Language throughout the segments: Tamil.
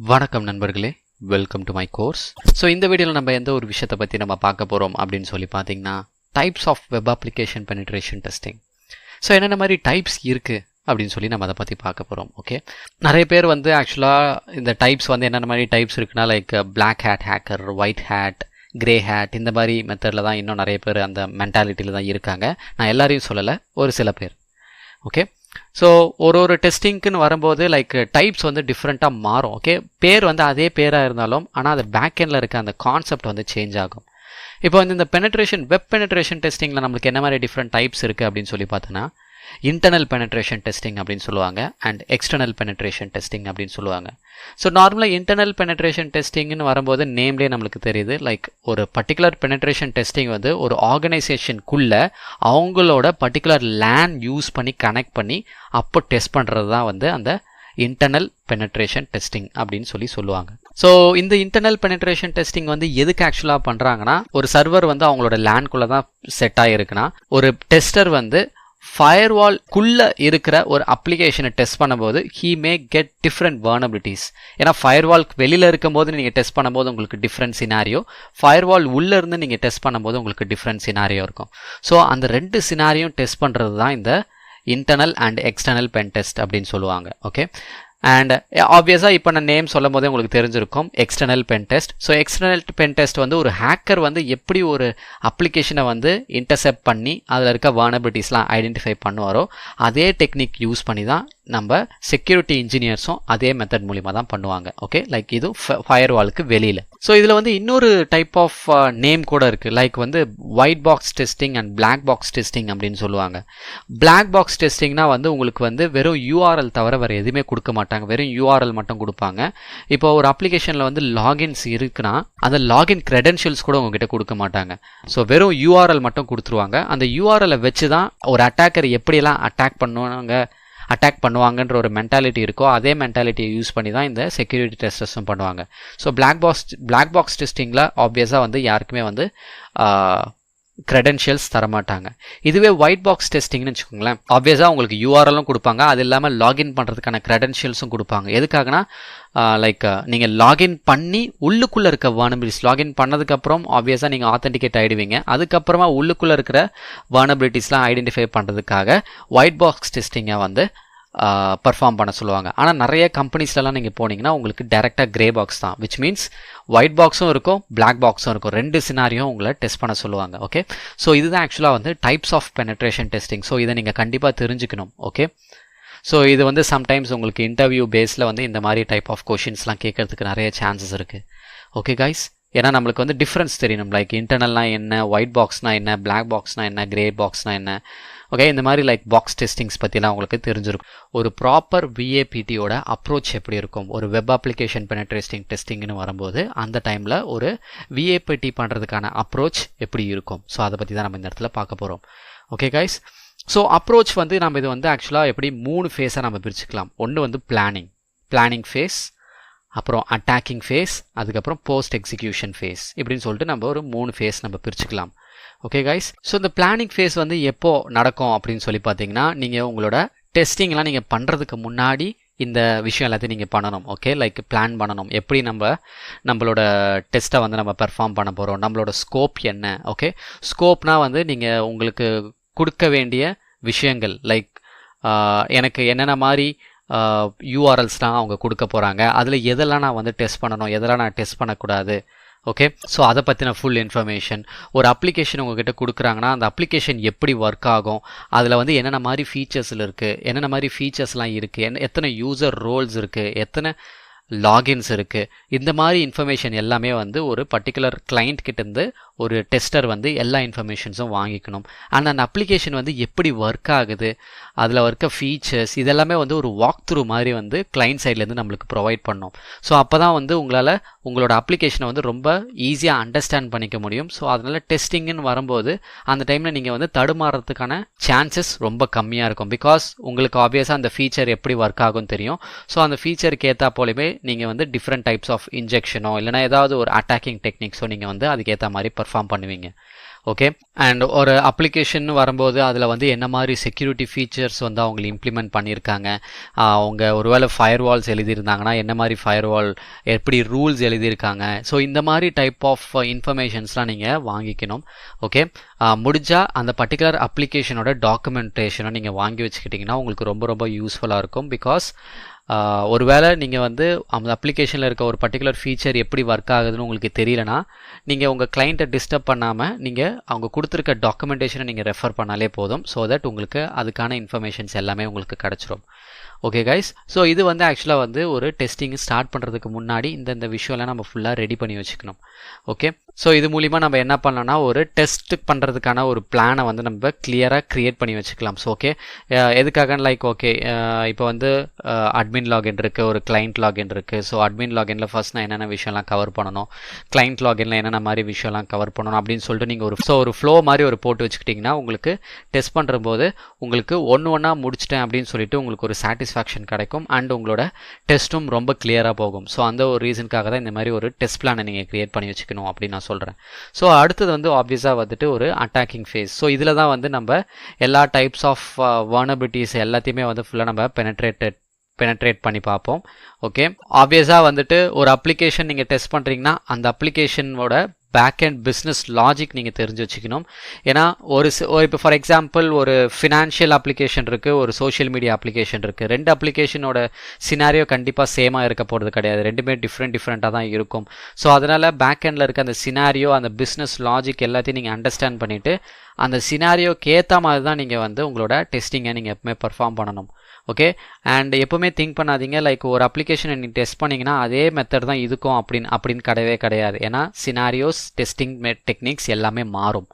வணக்கம் நண்பர்களே. Welcome to my course so இந்த வீடியோவில் நம்ம எந்த ஒரு விஷயத்தை பற்றி நம்ம பார்க்க போகிறோம் அப்படின்னு சொல்லி பார்த்தீங்கன்னா types of web application penetration testing so என்னென்ன மாதிரி டைப்ஸ் இருக்குது அப்படின்னு சொல்லி நம்ம அதை பற்றி பார்க்க போகிறோம் ஓகே நிறைய பேர் வந்து ஆக்சுவலாக இந்த டைப்ஸ் வந்து என்னென்ன மாதிரி டைப்ஸ் இருக்குன்னா like black hat hacker white hat grey hat இந்த மாதிரி மெத்தடில் தான் இன்னும் நிறைய பேர் அந்த மென்டாலிட்டியில் தான் இருக்காங்க. நான் எல்லாரையும் சொல்லலை ஒரு சில பேர். ஓகே ஸோ ஒரு ஒரு டெஸ்டிங்க்குன்னு வரும்போது லைக் டைப்ஸ் வந்து டிஃப்ரெண்ட்டாக மாறும். ஓகே பேர் வந்து அதே பேராக இருந்தாலும் ஆனால் அது பேக்கெண்டில் இருக்க அந்த கான்செப்ட் வந்து சேஞ்ச் ஆகும். இப்போ வந்து இந்த பெனட்ரேஷன் வெப் பெனட்ரேஷன் டெஸ்டிங்கில் நம்மளுக்கு என்ன மாதிரி டிஃப்ரெண்ட் டைப்ஸ் இருக்குது அப்படின்னு சொல்லி பார்த்தோன்னா இன்டர்னல் பெனட்ரேஷன் டெஸ்டிங் அப்படின்னு சொல்லுவாங்க அண்ட் எக்ஸ்டர்னல் பெனட்ரேஷன் டெஸ்டிங் அப்படின்னு சொல்லுவாங்க. ஸோ நார்மலாக இன்டர்னல் பெனட்ரேஷன் டெஸ்டிங்னு வரும்போது நேம்லேயே நம்மளுக்கு தெரியுது லைக் ஒரு பர்டிகுலர் பெனட்ரேஷன் டெஸ்டிங் வந்து ஒரு ஆர்கனைசேஷனுக்குள்ளே அவங்களோட பர்டிகுலர் லேன் யூஸ் பண்ணி கனெக்ட் பண்ணி அப்போ டெஸ்ட் பண்ணுறது தான் வந்து அந்த இன்டர்னல் பெனட்ரேஷன் டெஸ்டிங் அப்படின்னு சொல்லி சொல்லுவாங்க. ஸோ இந்த இன்டர்னல் பெனட்ரேஷன் டெஸ்டிங் வந்து எதுக்கு ஆக்சுவலாக பண்ணுறாங்கன்னா ஒரு சர்வர் வந்து அவங்களோட லேண்ட்குள்ளே தான் செட் ஆகிருக்குன்னா ஒரு டெஸ்டர் வந்து ஃபயர்வால்குள்ளே இருக்கிற ஒரு அப்ளிகேஷனை டெஸ்ட் பண்ணும்போது he may get different vulnerabilities ஏன்னா ஃபயர்வால்க்கு வெளியில் இருக்கும்போது நீங்கள் டெஸ்ட் பண்ணும்போது உங்களுக்கு டிஃப்ரெண்ட் சினாரியோ ஃபயர்வால் உள்ளே இருந்து நீங்கள் டெஸ்ட் பண்ணும்போது உங்களுக்கு டிஃப்ரெண்ட் சினாரியோ இருக்கும். ஸோ அந்த ரெண்டு சினாரியும் டெஸ்ட் பண்ணுறது தான் இந்த internal and external pen test அப்படின்னு சொல்லுவாங்க. ஓகே அண்ட் ஆப்வியஸாக இப்போ நான் நேம் சொல்லும் போதே உங்களுக்கு தெரிஞ்சிருக்கும். External pen test so external pen test வந்து ஒரு ஹேக்கர் வந்து எப்படி ஒரு அப்ளிகேஷனை வந்து இன்டர்செப்ட் பண்ணி அதில் இருக்க வானபிலிட்டிஸ்லாம் ஐடென்டிஃபை பண்ணுவாரோ அதே டெக்னிக் யூஸ் பண்ணி தான் நம்ம செக்யூரிட்டி இன்ஜினியர்ஸும் அதே மெத்தட் மூலிமா தான் பண்ணுவாங்க. ஓகே லைக் இது ஃபயர் வாலுக்கு வெளியில். ஸோ இதில் வந்து இன்னொரு டைப் ஆஃப் நேம் கூட இருக்குது லைக் வந்து white box testing and black box testing அப்படின்னு சொல்லுவாங்க. பிளாக் பாக்ஸ் டெஸ்டிங்னா வந்து உங்களுக்கு வந்து வெறும் யூஆர்எல் தவிர வேறு எதுவுமே கொடுக்க மாட்டாங்க. வெறும் யூஆர்எல் மட்டும் கொடுப்பாங்க. இப்போ ஒரு அப்ளிகேஷனில் வந்து லாகின்ஸ் இருக்குன்னா அந்த லாகின் கிரெடென்ஷியல்ஸ் கூட உங்ககிட்ட கொடுக்க மாட்டாங்க. ஸோ வெறும் யூஆர்எல் மட்டும் கொடுத்துருவாங்க. அந்த யூஆர்எலை வச்சு தான் ஒரு அட்டாக்கர் எப்படியெல்லாம் அட்டாக் பண்ணுவாங்க அட்டாக் பண்ணுவாங்கன்ற ஒரு மென்டாலிட்டி இருக்கோ அதே மென்டாலிட்டியை யூஸ் பண்ணி தான் இந்த செக்யூரிட்டி டெஸ்டர்ஸும் பண்ணுவாங்க. So black box black box டெஸ்டிங்கில் ஆப்வியஸாக வந்து யாருக்குமே வந்து க்ரெடென்ஷியல்ஸ் தரமாட்டாங்க. இதுவே ஒயிட் பாக்ஸ் டெஸ்டிங்னு வச்சுக்கோங்களேன். ஆப்வியஸாக உங்களுக்கு யூஆர்எலும் கொடுப்பாங்க. அது இல்லாமல் லாகின் பண்ணுறதுக்கான க்ரெடென்ஷியல்ஸும் கொடுப்பாங்க. எதுக்காகனா லைக் நீங்கள் லாகின் பண்ணி உள்ளுக்குள்ளே இருக்க வானபிலிட்டிஸ் லாகின் பண்ணதுக்கப்புறம் ஆப்வியஸாக நீங்கள் ஆத்தென்டிகேட் ஆகிடுவீங்க அதுக்கப்புறமா உள்ளுக்குள்ளே இருக்கிற வானபிலிட்டிஸ்லாம் ஐடென்டிஃபை பண்ணுறதுக்காக ஒயிட் பாக்ஸ் டெஸ்டிங்கை வந்து பர்ஃபார்ம் பண்ண சொல்லுவாங்க. ஆனால் நிறைய கம்பெனிஸ்லலாம் நீங்கள் போனீங்கன்னா உங்களுக்கு டேரெக்டாக கிரே பாக்ஸ் தான். விச் மீன்ஸ் ஒயிட் பாக்ஸும் இருக்கும் பிளாக் பாக்ஸும் இருக்கும். ரெண்டு சினாரியும் உங்களை டெஸ்ட் பண்ண சொல்லுவாங்க ஓகே ஸோ இதுதான் ஆக்சுவலாக வந்து types of penetration testing so இதை நீங்கள் கண்டிப்பாக தெரிஞ்சுக்கணும் ஓகே ஸோ இது வந்து சம்டைம்ஸ் உங்களுக்கு இன்டர்வியூ பேஸில் வந்து இந்த மாதிரி டைப் ஆஃப் கொஷின்ஸ்லாம் கேட்கறதுக்கு நிறைய சான்சஸ் இருக்குது ஓகே கைஸ் ஏன்னா நம்மளுக்கு வந்து டிஃப்ரென்ஸ் தெரியணும். லைக் இன்டர்னல்னால் என்ன ஒயிட் பாக்ஸ்னால் என்ன பிளாக் பாக்ஸ்னால் என்ன கிரே பாக்ஸ்னால் என்ன. ஓகே இந்த மாதிரி லைக் பாக்ஸ் டெஸ்டிங்ஸ் பற்றிலாம் உங்களுக்கு தெரிஞ்சிருக்கும். ஒரு ப்ராப்பர் விஏபிடியோட அப்ரோச் எப்படி இருக்கும்? ஒரு வெப் அப்ளிகேஷன் பெனட்ரேஸ்டிங் டெஸ்டிங்னு வரும்போது அந்த டைமில் ஒரு விஏபிடி பண்ணுறதுக்கான அப்ரோச் எப்படி இருக்கும்? ஸோ அதை பற்றி தான் நம்ம இந்த இடத்துல பார்க்க போகிறோம் ஓகே கைஸ் ஸோ அப்ரோச் வந்து நம்ம இது வந்து ஆக்சுவலாக எப்படி மூணு ஃபேஸாக நம்ம பிரிச்சுக்கலாம். ஒன்று வந்து பிளானிங் பிளானிங் ஃபேஸ் அப்புறம் அட்டாக்கிங் ஃபேஸ் அதுக்கப்புறம் போஸ்ட் எக்ஸிக்யூஷன் ஃபேஸ் இப்படின்னு சொல்லிட்டு நம்ம ஒரு மூணு ஃபேஸ் நம்ம பிரிச்சுக்கலாம். ஓகே கைஸ் ஸோ இந்த பிளானிங் ஃபேஸ் வந்து எப்போ நடக்கும் அப்படின்னு சொல்லி பார்த்தீங்கன்னா நீங்கள் உங்களோட டெஸ்டிங்லாம் நீங்கள் பண்ணுறதுக்கு முன்னாடி இந்த விஷயம் எல்லாத்தையும் நீங்கள் பண்ணணும். ஓகே லைக் பிளான் பண்ணணும். எப்படி நம்ம நம்மளோட டெஸ்ட்டை வந்து நம்ம பெர்ஃபார்ம் பண்ண போகிறோம் நம்மளோட ஸ்கோப் என்ன? ஓகே ஸ்கோப்னா வந்து நீங்கள் உங்களுக்கு கொடுக்க வேண்டிய விஷயங்கள். லைக் எனக்கு என்னென்ன மாதிரி யூஆர்எல்ஸ்லாம் அவங்க கொடுக்க போகிறாங்க அதில் எதெல்லாம் நான் வந்து டெஸ்ட் பண்ணணும்? எதெல்லாம் நான் டெஸ்ட் பண்ணக்கூடாது? ஓகே ஸோ அதை பற்றின ஃபுல் இன்ஃபர்மேஷன் ஒரு அப்ளிகேஷன் உங்ககிட்ட கொடுக்குறாங்கன்னா அந்த அப்ளிகேஷன் எப்படி ஒர்க் ஆகும்? அதில் வந்து என்னென்ன மாதிரி ஃபீச்சர்ஸில் இருக்குது என்னென்ன மாதிரி ஃபீச்சர்ஸ்லாம் இருக்குது என்ன எத்தனை யூசர் ரோல்ஸ் இருக்குது எத்தனை லாகின்ஸ் இருக்குது இந்த மாதிரி இன்ஃபர்மேஷன் எல்லாமே வந்து ஒரு பர்டிகுலர் கிளைண்ட் கிட்டேருந்து ஒரு டெஸ்டர் வந்து எல்லா இன்ஃபர்மேஷன்ஸும் வாங்கிக்கணும். அண்ட் அந்த அப்ளிகேஷன் வந்து எப்படி ஒர்க் ஆகுது அதில் இருக்க ஃபீச்சர்ஸ் இதெல்லாமே வந்து ஒரு வாக் த்ரூ மாதிரி வந்து கிளைண்ட் சைட்லேருந்து நம்மளுக்கு ப்ரொவைட் பண்ணோம். ஸோ அப்போ தான் வந்து உங்களால் உங்களோட அப்ளிகேஷனை வந்து ரொம்ப ஈஸியாக அண்டர்ஸ்டாண்ட் பண்ணிக்க முடியும். ஸோ அதனால் டெஸ்டிங்குன்னு வரும்போது அந்த டைமில் நீங்கள் வந்து தடுமாறுறதுக்கான சான்சஸ் ரொம்ப கம்மியாக இருக்கும். பிகாஸ் உங்களுக்கு ஆப்வியஸாக அந்த ஃபீச்சர் எப்படி ஒர்க் ஆகும் தெரியும். ஸோ அந்த ஃபீச்சருக்கு ஏற்றா போலவே நீங்கள் வந்து டிஃப்ரெண்ட் டைப்ஸ் ஆஃப் இன்ஜெக்ஷனோ இல்லைனா ஏதாவது ஒரு அட்டாக்கிங் டெக்னிக்ஸோ நீங்கள் வந்து அதுக்கேற்ற மாதிரி பர்ஃபார்ம் பண்ணுவீங்க. ஓகே அண்ட் ஒரு அப்ளிகேஷன் வரும்போது அதில் வந்து என்ன மாதிரி செக்யூரிட்டி ஃபீச்சர்ஸ் வந்து அவங்க இம்ப்ளிமெண்ட் பண்ணியிருக்காங்க? அவங்க ஒருவேளை ஃபயர் வால்ஸ் எழுதியிருந்தாங்கன்னா என்ன மாதிரி ஃபயர் வால் எப்படி ரூல்ஸ் எழுதியிருக்காங்க? ஸோ இந்த மாதிரி டைப் ஆஃப் இன்ஃபர்மேஷன்ஸ்லாம் நீங்கள் வாங்கிக்கணும். ஓகே முடிஞ்சால் அந்த பர்டிகுலர் அப்ளிகேஷனோட டாக்குமெண்டேஷனை நீங்கள் வாங்கி வச்சுக்கிட்டிங்கன்னா உங்களுக்கு ரொம்ப ரொம்ப யூஸ்ஃபுல்லாக இருக்கும். பிகாஸ் ஒருவேளை நீங்கள் வந்து அந்த அப்ளிகேஷனில் இருக்க ஒரு பர்டிகுலர் ஃபீச்சர் எப்படி ஒர்க் ஆகுதுன்னு உங்களுக்கு தெரியலனா நீங்கள் உங்கள் கிளைண்ட்டை டிஸ்டர்ப் பண்ணாமல் நீங்கள் அவங்க கொடுத்துருக்க டாக்குமெண்டேஷனை நீங்கள் ரெஃபர் பண்ணாலே போதும் ஸோ தட் உங்களுக்கு அதுக்கான இன்ஃபர்மேஷன்ஸ் எல்லாமே உங்களுக்கு கிடச்சிரும். ஓகே கைஸ் ஸோ இது வந்து ஆக்சுவலாக வந்து ஒரு டெஸ்டிங் ஸ்டார்ட் பண்ணுறதுக்கு முன்னாடி இந்தந்த விஷயம்லாம் நம்ம ஃபுல்லாக ரெடி பண்ணி வச்சுக்கணும். ஓகே ஸோ இது மூலிமா நம்ம என்ன பண்ணலாம்னா ஒரு டெஸ்ட் பண்ணுறதுக்கான ஒரு பிளானை வந்து நம்ம கிளியராக க்ரியேட் பண்ணி வச்சுக்கலாம். ஸோ ஓகே எதுக்காக லைக் ஓகே இப்போ வந்து அட்மின் லாகின் இருக்குது ஒரு கிளைண்ட் லாகின் இருக்குது ஸோ அட்மின் லாகினில் ஃபர்ஸ்ட் நான் என்னென்ன விஷயம்லாம் கவர் பண்ணணும் கிளைண்ட் லாகினில் என்னென்ன மாதிரி விஷயம்லாம் கவர் பண்ணணும் அப்படின்னு சொல்லிட்டு நீங்கள் ஒரு ஸோ ஒரு ஃப்ளோ மாதிரி ஒரு போட்டு வச்சுக்கிட்டிங்கன்னா உங்களுக்கு டெஸ்ட் பண்ணுறபோது உங்களுக்கு ஒன்று ஒன்றா முடிச்சிட்டேன் அப்படின்னு சொல்லிட்டு உங்களுக்கு ஒரு சாட்டிஸ்ஃபேக்ஷன் கிடைக்கும் அண்ட் உங்களோட டெஸ்ட்டும் ரொம்ப கிளியராக போகும். ஸோ அந்த ஒரு ரீசனுக்காக தான் இந்த மாதிரி ஒரு டெஸ்ட் பிளானை நீங்கள் க்ரியேட் பண்ணி வச்சுக்கணும் அப்படின்னு நான் சொல்கிறேன் ஸோ அடுத்தது வந்து ஆப்வியஸாக வந்துட்டு ஒரு அட்டாக்கிங் ஃபேஸ் ஸோ இதில் தான் வந்து நம்ம எல்லா டைப்ஸ் ஆஃப் வர்னபிலிட்டிஸ் எல்லாத்தையுமே வந்து ஃபுல்லாக நம்ம பெனட்ரேட்டட் பெனட்ரேட் பண்ணி பார்ப்போம். ஓகே ஆப்வியஸாக வந்துட்டு ஒரு அப்ளிகேஷன் நீங்கள் டெஸ்ட் பண்ணுறீங்கன்னா அந்த அப்ளிகேஷனோட பேக் அண்ட் பிஸ்னஸ் லாஜிக் நீங்கள் தெரிஞ்சு வச்சுக்கணும். ஏன்னா ஒரு இப்போ ஃபார் எக்ஸாம்பிள் ஒரு ஃபினான்ஷியல் அப்ளிகேஷன் இருக்குது ஒரு சோஷியல் மீடியா அப்ளிகேஷன் இருக்குது ரெண்டு அப்ளிகேஷனோட சினாரியோ கண்டிப்பாக சேமாக இருக்க போகிறது கிடையாது. ரெண்டுமே டிஃப்ரெண்ட் டிஃப்ரெண்ட்டாக தான் இருக்கும். ஸோ அதனால் பேக் எண்டில் இருக்க அந்த சினாரியோ அந்த பிஸ்னஸ் லாஜிக் எல்லாத்தையும் நீங்கள் அண்டர்ஸ்டாண்ட் பண்ணிவிட்டு அந்த சினாரியோக்கு ஏற்ற மாதிரி தான் நீங்கள் வந்து உங்களோட டெஸ்டிங்கை நீங்கள் எப்பவுமே பெர்ஃபார்ம் பண்ணணும். ஓகே அண்ட் எப்பவுமே திங்க் பண்ணாதீங்க. லைக் ஒரு அப்ளிகேஷனை நீங்கள் டெஸ்ட் பண்ணிங்கன்னா அதே மெத்தட் தான் இதுக்கும் அப்படின்னு அப்படின்னு கிடையவே கிடையாது. ஏன்னா சினாரியோஸ் டெஸ்டிங் டெக்னிக்ஸ் எல்லாமே மாறும்.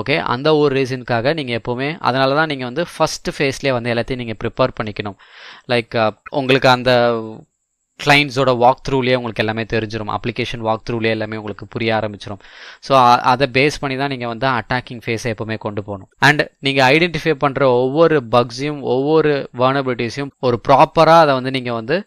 ஓகே அந்த ஒரு ரீசனுக்காக நீங்கள் எப்போவுமே அதனால தான் நீங்கள் வந்து ஃபஸ்ட்டு ஃபேஸ்லேயே வந்து எல்லாத்தையும் நீங்கள் ப்ரிப்பேர் பண்ணிக்கணும். லைக் உங்களுக்கு அந்த கிளைண்ட்ஸோட வாக் த்ரூலேயே உங்களுக்கு எல்லாமே தெரிஞ்சிடும் அப்ளிகேஷன் வாக் த்ரூலேயே எல்லாமே உங்களுக்கு புரிய ஆரம்பிச்சிடும் ஸோ அதை பேஸ் பண்ணி தான் நீங்கள் வந்து அட்டாக்கிங் ஃபேஸை எப்போவுமே கொண்டு போகணும். அண்ட் நீங்கள் ஐடென்டிஃபை பண்ணுற ஒவ்வொரு பக்ஸையும் ஒவ்வொரு வர்னபிலிட்டிஸையும் ஒரு ப்ராப்பராக அதை வந்து நீங்கள் வந்து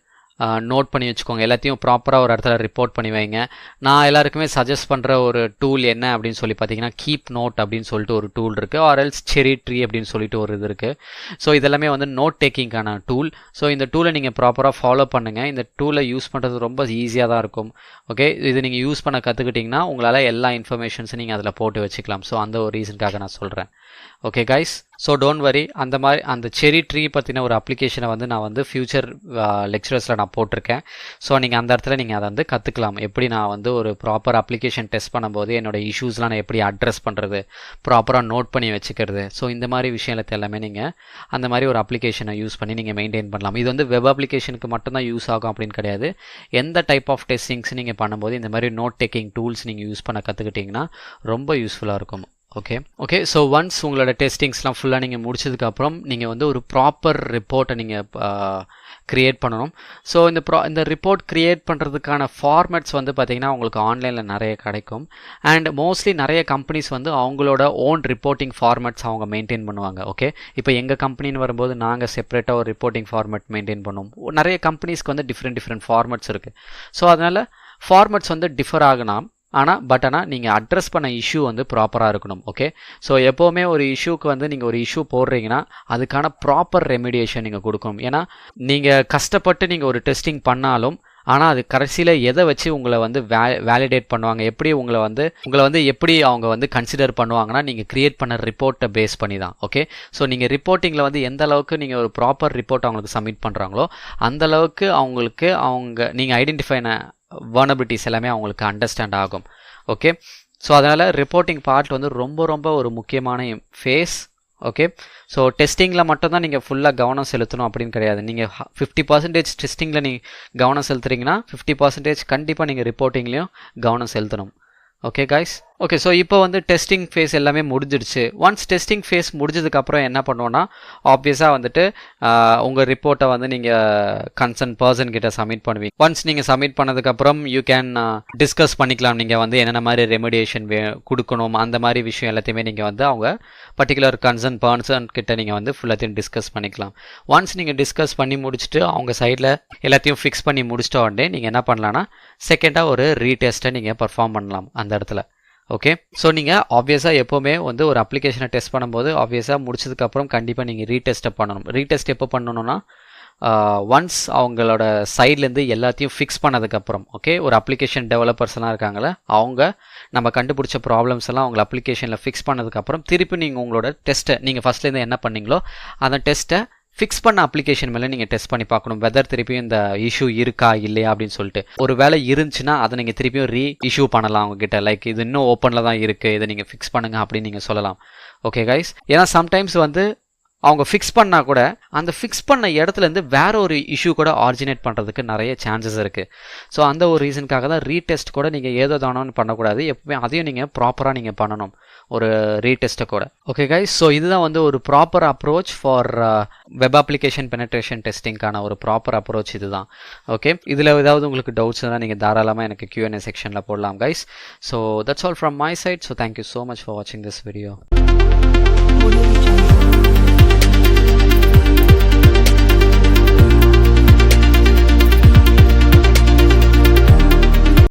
நோட் பண்ணி வச்சுக்கோங்க. எல்லாத்தையும் ப்ராப்பராக ஒரு இடத்துல ரிப்போர்ட் பண்ணி வைங்க. நான் எல்லாருக்குமே சஜஸ்ட் பண்ணுற ஒரு டூல் என்ன அப்படின்னு சொல்லி பார்த்தீங்கன்னா கீப் நோட் அப்படின்னு சொல்லிட்டு ஒரு டூல் இருக்குது ஆர் எல்ஸ் செரி ட்ரீ அப்படின்னு சொல்லிட்டு ஒரு இது இருக்குது ஸோ இதெல்லாமே வந்து நோட் டேக்கிங்கான டூல் ஸோ இந்த டூலை நீங்கள் ப்ராப்பராக ஃபாலோ பண்ணுங்கள் இந்த டூலை யூஸ் பண்ணுறது ரொம்ப ஈஸியாக தான் இருக்கும். ஓகே இது நீங்கள் யூஸ் பண்ண கற்றுக்கிட்டிங்கன்னா உங்களால் எல்லா இன்ஃபர்மேஷன்ஸும் நீங்கள் அதில் போட்டு வச்சுக்கலாம். ஸோ அந்த ஒரு ரீசனுக்காக நான் சொல்கிறேன் okay guys so don't worry அந்த மாதிரி அந்த செரி ட்ரீ பற்றின ஒரு அப்ளிகேஷனை வந்து நான் வந்து ஃப்யூச்சர் லெக்சரர்ஸில் நான் போட்டிருக்கேன். ஸோ நீங்கள் அந்த இடத்துல நீங்கள் அதை வந்து கற்றுக்கலாம் எப்படி நான் வந்து ஒரு ப்ராப்பர் அப்ளிகேஷன் டெஸ்ட் பண்ணும்போது என்னோட இஷ்யூஸ்லாம் நான் எப்படி அட்ரஸ் பண்ணுறது ப்ராப்பராக நோட் பண்ணி வச்சுக்கிறது. ஸோ இந்த மாதிரி விஷயத்தை எல்லாமே நீங்கள் அந்த மாதிரி ஒரு அப்ளிகேஷனை யூஸ் பண்ணி நீங்கள் மெயின்டைன் பண்ணலாம். இது வந்து வெப் அப்ளிகேஷனுக்கு மட்டும்தான் யூஸ் ஆகும் அப்படின்னு கிடையாது. எந்த டைப் ஆஃப் டெஸ்டிங்ஸ் நீங்கள் பண்ணும்போது இந்த மாதிரி நோட் டேக்கிங் டூல்ஸ் நீங்கள் யூஸ் பண்ண கற்றுக்கிட்டிங்கன்னா ரொம்ப யூஸ்ஃபுல்லாக இருக்கும். ஓகே ஓகே ஸோ ஒன்ஸ் உங்களோட டெஸ்டிங்ஸ்லாம் ஃபுல்லாக நீங்கள் முடிச்சதுக்கப்புறம் நீங்கள் வந்து ஒரு ப்ராப்பர் ரிப்போர்ட்டை நீங்கள் க்ரியேட் பண்ணணும். ஸோ இந்த ப்ரா இந்த ரிப்போர்ட் க்ரியேட் பண்ணுறதுக்கான ஃபார்மேட்ஸ் வந்து பார்த்திங்கன்னா உங்களுக்கு ஆன்லைனில் நிறைய கிடைக்கும். அண்ட் மோஸ்ட்லி நிறைய கம்பெனிஸ் வந்து அவங்களோட ஓன் ரிப்போர்ட்டிங் ஃபார்மேட்ஸ் அவங்க மெயின்டைன் பண்ணுவாங்க. ஓகே இப்போ எங்கள் கம்பெனின்னு வரும்போது நாங்கள் செப்பரேட்டாக ஒரு ரிப்போர்ட்டிங் ஃபார்மேட் மெயின்டைன் பண்ணுவோம். நிறைய கம்பெனிஸ்க்கு வந்து டிஃப்ரெண்ட் டிஃப்ரெண்ட் ஃபார்மேட்ஸ் இருக்குது ஸோ அதனால் ஃபார்மேட்ஸ் வந்து டிஃபர் ஆகலாம் ஆனால் பட் ஆனால் நீங்கள் அட்ரஸ் பண்ண இஷ்யூ வந்து ப்ராப்பராக இருக்கணும் ஓகே ஸோ எப்போவுமே ஒரு இஷ்யூக்கு வந்து நீங்கள் ஒரு இஷ்யூ போடுறீங்கன்னா அதுக்கான ப்ராப்பர் ரெமிடியேஷன் நீங்கள் கொடுக்கணும். ஏன்னா நீங்கள் கஷ்டப்பட்டு நீங்கள் ஒரு டெஸ்டிங் பண்ணாலும் ஆனால் அது கடைசியில் எதை வச்சு உங்களை வந்து வே வேலிடேட் பண்ணுவாங்க? எப்படி உங்களை வந்து உங்களை வந்து எப்படி அவங்க வந்து கன்சிடர் பண்ணுவாங்கன்னா நீங்கள் கிரியேட் பண்ண ரிப்போர்ட்டை பேஸ் பண்ணி தான் ஓகே ஸோ நீங்கள் ரிப்போர்ட்டிங்கில் வந்து எந்த அளவுக்கு நீங்கள் ஒரு ப்ராப்பர் ரிப்போர்ட் அவங்களுக்கு சப்மிட் பண்ணுறாங்களோ அந்த அளவுக்கு அவங்களுக்கு அவங்க நீங்கள் ஐடென்டிஃபைன வர்னபிலிட்டிஸ் எல்லாமே அவங்களுக்கு அண்டர்ஸ்டாண்ட் ஆகும் ஓகே ஸோ அதனால் ரிப்போர்ட்டிங் பார்ட் வந்து ரொம்ப ரொம்ப ஒரு முக்கியமான ஃபேஸ் ஓகே ஸோ டெஸ்டிங்கில் மட்டும்தான் நீங்கள் ஃபுல்லாக கவனம் செலுத்தணும் அப்படின்னு கிடையாது. நீங்கள் ஃபிஃப்டி பர்சன்டேஜ் டெஸ்டிங்கில் நீங்கள் கவனம் செலுத்துறீங்கன்னா ஃபிஃப்டி பர்சன்டேஜ் கண்டிப்பாக நீங்கள் ரிப்போர்ட்டிங்லேயும் கவனம் செலுத்தணும். ஓகே காய்ஸ் ஓகே ஸோ இப்போ வந்து டெஸ்டிங் ஃபேஸ் எல்லாமே முடிஞ்சிடுச்சு. ஒன்ஸ் டெஸ்டிங் ஃபேஸ் முடிஞ்சதுக்கப்புறம் என்ன பண்ணுவோன்னா ஆப்வியஸாக வந்துட்டு உங்கள் ரிப்போர்ட்டை வந்து நீங்கள் கன்சர்ன் பர்சன் கிட்ட சப்மிட் பண்ணுவீங்க. ஒன்ஸ் நீங்கள் சப்மிட் பண்ணதுக்கப்புறம் யூ கேன் டிஸ்கஸ் பண்ணிக்கலாம். நீங்கள் வந்து என்னென்ன மாதிரி ரெமெடியேஷன் வே கொடுக்கணும் அந்த மாதிரி விஷயம் எல்லாத்தையுமே நீங்கள் வந்து அவங்க பர்டிகுலர் கன்சர்ன் பர்சன் கிட்ட நீங்கள் வந்து ஃபுல்லாத்தையும் டிஸ்கஸ் பண்ணிக்கலாம். ஒன்ஸ் நீங்கள் டிஸ்கஸ் பண்ணி முடிச்சுட்டு அவங்க சைடில் எல்லாத்தையும் ஃபிக்ஸ் பண்ணி முடிச்சிட்ட உடனே நீங்கள் என்ன பண்ணலான்னா செகண்டாக ஒரு ரீடெஸ்ட்டை நீங்கள் பர்ஃபார்ம் பண்ணலாம் அந்த இடத்துல. ஓகே ஸோ நீங்கள் ஆப்வியஸாக எப்போவுமே வந்து ஒரு அப்ளிகேஷனை டெஸ்ட் பண்ணும்போது ஆப்வியஸாக முடிச்சதுக்கப்புறம் கண்டிப்பாக நீங்கள் ரீடெஸ்ட்டை பண்ணணும். ரீடெஸ்ட் எப்போ பண்ணணும்னா ஒன்ஸ் அவங்களோட சைட்லேருந்து எல்லாத்தையும் ஃபிக்ஸ் பண்ணதுக்கப்புறம் ஓகே ஒரு அப்ளிகேஷன் டெவலப்பர்ஸ்லாம் இருக்காங்களே அவங்க நம்ம கண்டுபிடிச்ச ப்ராப்ளம்ஸ் எல்லாம் அவங்க அப்ளிகேஷனில் ஃபிக்ஸ் பண்ணதுக்கப்புறம் திருப்பி நீங்கள் உங்களோட டெஸ்ட்டை நீங்கள் ஃபஸ்ட்லேருந்து என்ன பண்ணீங்களோ அந்த டெஸ்ட்டை ஃபிக்ஸ் பண்ண அப்ளிகேஷன் மேலே நீங்கள் டெஸ்ட் பண்ணி பார்க்கணும். வெதர் திருப்பியும் இந்த இஷ்யூ இருக்கா இல்லையா அப்படின்னு சொல்லிட்டு. ஒரு வேலை இருந்துச்சுன்னா அதை நீங்கள் திருப்பியும் ரீ இஷ்யூ பண்ணலாம் உங்ககிட்ட. லைக் இது இன்னும் ஓப்பனில் தான் இருக்குது இதை நீங்கள் ஃபிக்ஸ் பண்ணுங்க அப்படின்னு நீங்கள் சொல்லலாம். ஓகே கைஸ் ஏன்னா சம்டைம்ஸ் வந்து அவங்க ஃபிக்ஸ் பண்ணால் கூட அந்த ஃபிக்ஸ் பண்ண இடத்துலேருந்து வேற ஒரு இஷ்யூ கூட ஆரிஜினேட் பண்ணுறதுக்கு நிறைய சான்சஸ் இருக்குது ஸோ அந்த ஒரு ரீசனுக்காக தான் ரீடெஸ்ட் கூட நீங்கள் ஏதோ தானோன்னு பண்ணக்கூடாது. எப்பவுமே அதையும் நீங்கள் ப்ராப்பராக நீங்கள் பண்ணணும். ஒரு ரீடெஸ்ட்டை கூட. ஓகே கைஸ் ஸோ இதுதான் வந்து ஒரு proper approach for web application penetration டெஸ்டிங்கான ஒரு ப்ராப்பர் அப்ரோச் இதுதான். ஓகே இதில் ஏதாவது உங்களுக்கு டவுட்ஸ் தான் நீங்கள் தாராளமாக எனக்கு கியூஎன்ஏ செக்ஷனில் போடலாம் guys so that's all from my side so thank you so much for வாட்சிங் திஸ் வீடியோ